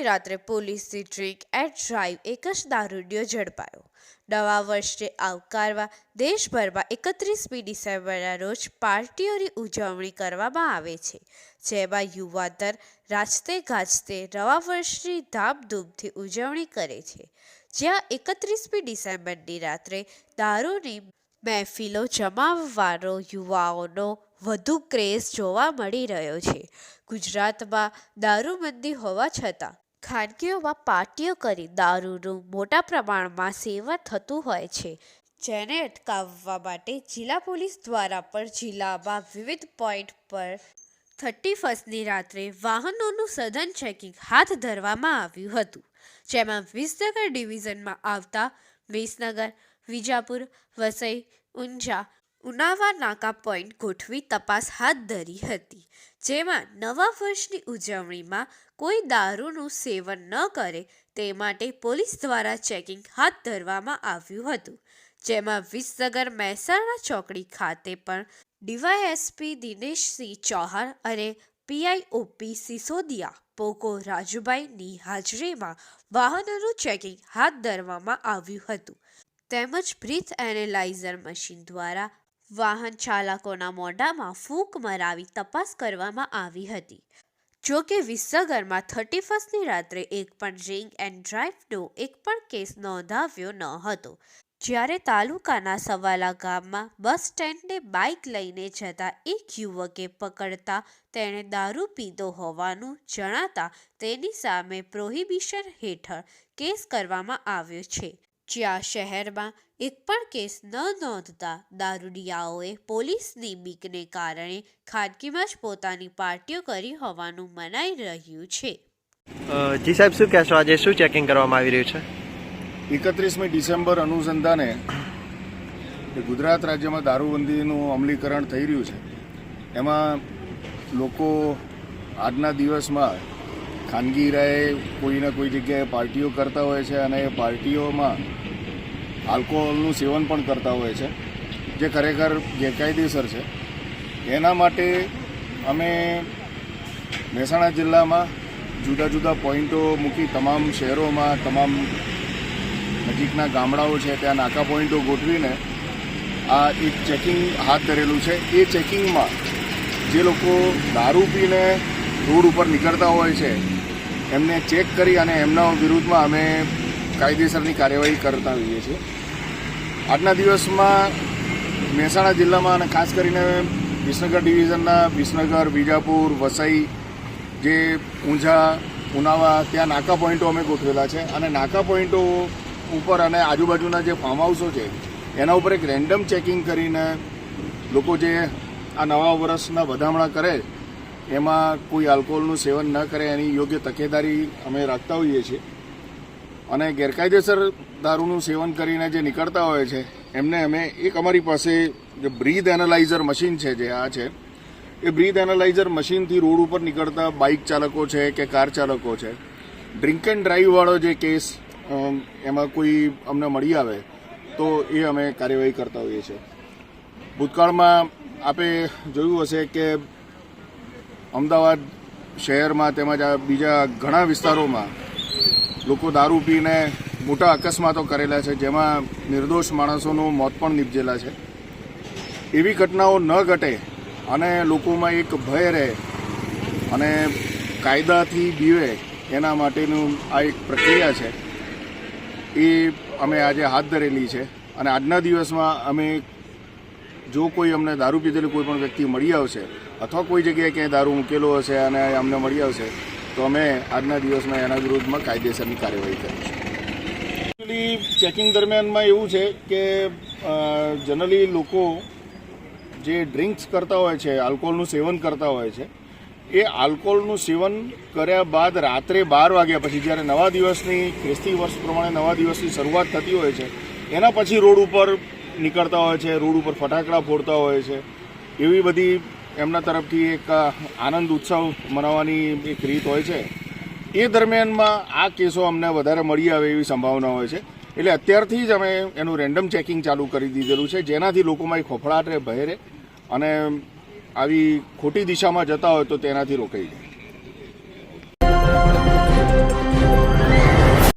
ફર્સ્ટની રાત્રે પોલીસની drink and drive એક જ દારૂડિયો ઝડપાયો. નવા વર્ષને આવકારવા દેશભરમાં એકત્રીસમી ડિસેમ્બરના રોજ પાર્ટીઓની ઉજવણી કરવામાં આવે છે, જેમાં યુવાધર રાજતે ગાજતે નવા વર્ષની ધામધૂમથી ઉજવણી કરે છે. જ્યાં એકત્રીસમી ડિસેમ્બરની રાત્રે દારૂની મહેફિલો જમાવવાનો યુવાઓનો વધુ ક્રેઝ જોવા મળી રહ્યો છે. ગુજરાતમાં દારૂબંધી હોવા છતાં ખાનગીઓમાં પાર્ટીઓ કરી દારૂનું મોટા પ્રમાણમાં સેવન થતું હોય છે. જેને અટકાવવા માટે જિલ્લા પોલીસ દ્વારા પણ જિલ્લામાં વિવિધ પોઈન્ટ પર થર્ટી ફર્સ્ટની રાત્રે વાહનોનું સઘન ચેકિંગ હાથ ધરવામાં આવ્યું હતું. જેમાં વિસનગર ડિવિઝનમાં આવતા વિસનગર, વિજાપુર, વસઈ, ઊંઝા ઉનાવા નાકા પોઈન્ટ ગોઠવી તપાસ હાથ ધરી હતી. જેમાં નવા વર્ષની ઉજવણીમાં કોઈ દારૂનું સેવન ન કરે તે માટે પોલીસ દ્વારા ચેકિંગ હાથ ધરવામાં આવ્યું હતું. જેમાં વિસનગર મહેસાણા ચોકડી ખાતે પણ ડીવાયએસપી દિનેશસિંહ ચૌહાણ અને પીઆઈઓપી સિસોદિયા, પોકો રાજુભાઈની હાજરીમાં વાહનોનું ચેકિંગ હાથ ધરવામાં આવ્યું હતું. તેમજ બ્રીથ એનેલાઇઝર મશીન દ્વારા વાહન ચાલકોના મોઢામાં ફૂંક મરાવી તપાસ કરવામાં આવી હતી. જો કે વિસનગરમાં થર્ટી ફર્સ્ટની રાત્રે એક પણ ડ્રિંક એન્ડ ડ્રાઈવનો એક પણ કેસ નોંધાવ્યો ન હતો. જ્યારે તાલુકાના સવાલા ગામમાં બસ સ્ટેન્ડે બાઇક લઈને જતા એક યુવકે પકડતા તેણે દારૂ પીધો હોવાનું જણાતા તેની સામે પ્રોહિબિશન હેઠળ કેસ કરવામાં આવ્યો છે. જ્યાં શહેરમાં એક પણ કેસ ન નોંધતા દારૂડિયાઓએ પોલીસની બીકને કારણે ખાનગીમાં જ પોતાની પાર્ટીઓ કરી હોવાનું મનાઈ રહ્યું છે. જી સાહેબ શું કહેશો? આજે શું ચેકિંગ કરવામાં આવી રહ્યું છે? એકત્રીસમી ડિસેમ્બર અનુસંધાને ગુજરાત રાજ્યમાં દારૂબંધીનું અમલીકરણ થઈ રહ્યું છે એમાં લોકો આજના દિવસમાં ખાનગી રાયે કોઈને કોઈ જગ્યાએ પાર્ટીઓ કરતા હોય છે અને એ પાર્ટીઓમાં આલ્કોહોલનું સેવન પણ કરતા હોય છે, જે ખરેખર ગેરકાયદેસર છે. એના માટે અમે મહેસાણા જિલ્લામાં જુદા જુદા પોઈન્ટો મૂકી તમામ શહેરોમાં, તમામ નજીકના ગામડાઓ છે, ત્યાં નાકા પોઈન્ટો ગોઠવીને આ એક ચેકિંગ હાથ ધરેલું છે. એ ચેકિંગમાં જે લોકો દારૂ પીને રોડ ઉપર નીકળતા હોય છે એમને ચેક કરી અને એમના વિરુદ્ધમાં અમે કાયદેસરની કાર્યવાહી કરતા હોઈએ છીએ. આજના દિવસમાં મહેસાણા જિલ્લામાં અને ખાસ કરીને વિસનગર ડિવિઝનના વિસનગર, વિજાપુર, વસઈ, જે ઊંઝા, ઉનાવા, ત્યાં નાકા પોઈન્ટો અમે ગોઠવેલા છે અને નાકા પોઈન્ટો ઉપર અને આજુબાજુના જે ફાર્મ હાઉસો છે, એના ઉપર એક રેન્ડમ ચેકિંગ કરીને લોકો જે આ નવા વર્ષના વધામણા કરે એમાં કોઈ આલ્કોહોલનું સેવન ન કરે એની યોગ્ય તકેદારી અમે રાખતા હોઈએ છીએ. અને ગેરકાયદેસર દારૂનું સેવન કરીને જે નીકળતા હોય છે, એમને અમે એક અમારી પાસે જે બ્રીથ એનાલાઇઝર મશીન છે જે આ છે, એ બ્રીથ એનાલાઇઝર મશીનથી રોડ ઉપર નીકળતા બાઇક ચાલકો છે કે કાર ચાલકો છે, ડ્રિંક એન્ડ ડ્રાઈવવાળો જે કેસ એમાં કોઈ અમને મળી આવે, તો એ અમે કાર્યવાહી કરતા હોઈએ છીએ. ભૂતકાળમાં આપે જોયું હશે કે અમદાવાદ શહેરમાં તેમજ આ બીજા ઘણા વિસ્તારોમાં લોકો દારૂ પીને મોટા અકસ્માતો કરેલા છે, જેમાં નિર્દોષ માણસોનું મોત પણ નીપજેલા છે. એવી ઘટનાઓ ન ઘટે અને લોકોમાં એક ભય રહે અને કાયદાથી બીવે એના માટેનું આ એક પ્રક્રિયા છે. એ અમે આજે હાથ ધરેલી છે અને આજના દિવસમાં અમે જો કોઈ અમને દારૂ પીધેલી કોઈ પણ વ્યક્તિ મળી આવશે અથવા કોઈ જગ્યાએ ક્યાંય દારૂ મૂકેલો હશે અને અમને મળી આવશે, તો અમે આજના દિવસમાં એના વિરુદ્ધમાં કાયદેસરની કાર્યવાહી કરીશું. એકચ્યુઅલી ચેકિંગ દરમિયાનમાં એવું છે કે જનરલી લોકો જે ડ્રિંક્સ કરતા હોય છે આલ્કોહોલનું સેવન કરતા હોય છે, એ આલ્કોહોલનું સેવન કર્યા બાદ રાત્રે બાર વાગ્યા પછી જ્યારે નવા દિવસની, ખ્રિસ્તી વર્ષ પ્રમાણે નવા દિવસની શરૂઆત થતી હોય છે, એના પછી રોડ ઉપર નીકળતા હોય છે, રોડ ઉપર ફટાકડા ફોડતા હોય છે, એવી બધી એમના તરફથી એક આનંદ ઉત્સવ મનાવવાની એક રીત હોય છે. એ દરમિયાનમાં આ કેસો અમને વધારે મળી આવે એવી સંભાવના હોય છે. એટલે અત્યારથી જ અમે એનું રેન્ડમ ચેકિંગ ચાલુ કરી દીધેલું છે. જેનાથી લોકોમાં ફફડાટ રહે, ભય અને આવી ખોટી દિશામાં જતા હોય તો તેનાથી રોકાઈ જાય.